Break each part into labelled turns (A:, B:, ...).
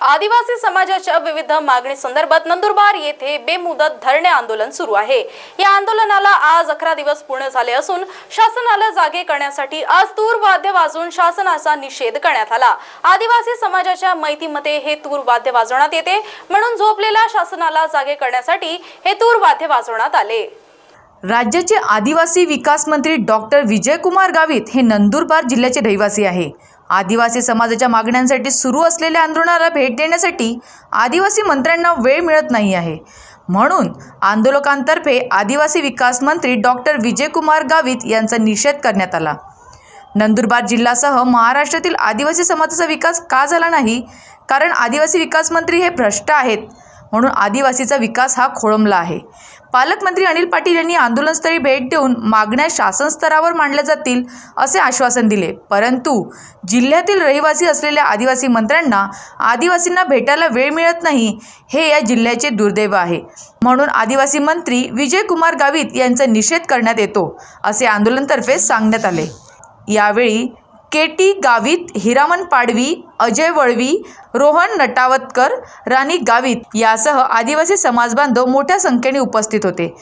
A: आदिवासी समाजाच्या विविध मागणी संदर्भात नंदुरबार येथे बेमुदत धरणे आंदोलन सुरू आहे. या आंदोलनाला आज अकरा दिवस पूर्ण झाले असून शासनाला जागे करण्यासाठी आज तूर वाद्य वाजवून शासनाचा निषेध करण्यात आला. आदिवासी समाजाच्या माहितीमध्ये हे तूर वाद्य वाजवण्यात येते. म्हणून झोपलेल्या शासनाला जागे करण्यासाठी हे तूर वाद्य वाजवण्यात आले.
B: राज्याचे आदिवासी विकास मंत्री डॉक्टर विजयकुमार गावित हे नंदुरबार जिल्ह्याचे रहिवासी आहे. आदिवासी समाजाच्या मागण्यांसाठी सुरू असलेल्या आंदोलनाला भेट देण्यासाठी आदिवासी मंत्र्यांना वेळ मिळत नाही आहे. म्हणून आंदोलकांतर्फे आदिवासी विकास मंत्री डॉक्टर विजयकुमार गावित यांचा निषेध करण्यात आला. नंदुरबार जिल्ह्यासह महाराष्ट्रातील आदिवासी समाजाचा विकास का झाला नाही? कारण आदिवासी विकास मंत्री हे भ्रष्ट आहेत. म्हणून आदिवासीचा विकास हा खोळंबला आहे. पालकमंत्री अनिल पाटील यांनी आंदोलनस्थळी भेट देऊन मागण्या शासन स्तरावर मांडल्या जातील असे आश्वासन दिले. परंतु जिल्ह्यातील रहिवासी असलेल्या आदिवासी मंत्र्यांना आदिवासींना भेटायला वेळ मिळत नाही हे या जिल्ह्याचे दुर्दैव आहे. म्हणून आदिवासी मंत्री विजयकुमार गावित यांचा निषेध करण्यात येतो असे आंदोलनतर्फे सांगण्यात आले. यावेळी के टी गावित हिरामन पाडवी अजय वळवी रोहन नटावतकर राणी गावित यासह आदिवासी समाजबांधव मोठ्या संख्येने उपस्थित होते.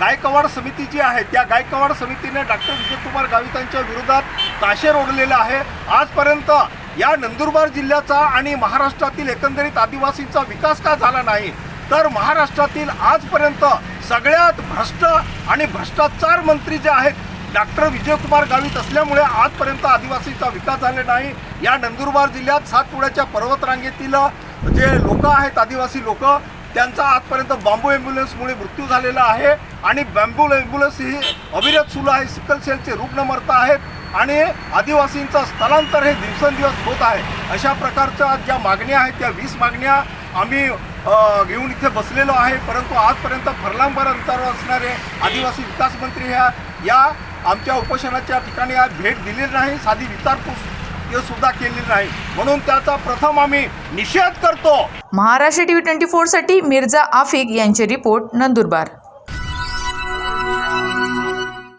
C: गायकवाड समिती जी आहे त्या गायकवाड समितीने डॉक्टर विजयकुमार गावितांच्या विरोधात ताशेर ओढलेलं आहे. आजपर्यंत या नंदुरबार जिल्ह्याचा आणि महाराष्ट्रातील एकंदरीत आदिवासींचा विकास का झाला नाही? तर महाराष्ट्रातील आजपर्यंत सगळ्यात भ्रष्ट आणि भ्रष्टाचार मंत्री जे आहेत डॉक्टर विजयकुमार गावित असल्यामुळे आजपर्यंत आदिवासींचा विकास झाला नाही. या नंदुरबार जिल्ह्यात सातपुड्याच्या पर्वतरांगेतील जे लोक आहेत आदिवासी लोक त्यांचा आजपर्यंत बांबू ॲम्ब्युलन्समुळे मृत्यू झालेला आहे आणि बॅम्बू ॲम्ब्युलन्स ही अविरत सुरू आहे. सिकल सेलचे रुग्ण मरत आहेत आणि आदिवासींचं स्थलांतर हे दिवसेंदिवस होत आहे. अशा प्रकारच्या ज्या मागण्या आहेत त्या वीस मागण्या आम्ही घेऊन इथे बसलेलो आहे. परंतु आजपर्यंत फरलांबर अंतरावर असणारे आदिवासी विकास मंत्री ह्या या आमच्या उपोषणाच्या ठिकाणी आज भेट दिलेली नाही. साधी विचारपूस सुद्धा केली नाही. म्हणून त्याचा प्रथम आम्ही निषेध करतो.
B: महाराष्ट्र टी व्ही ट्वेंटी फोरसाठी मिर्झा आफिक यांचे रिपोर्ट नंदुरबार.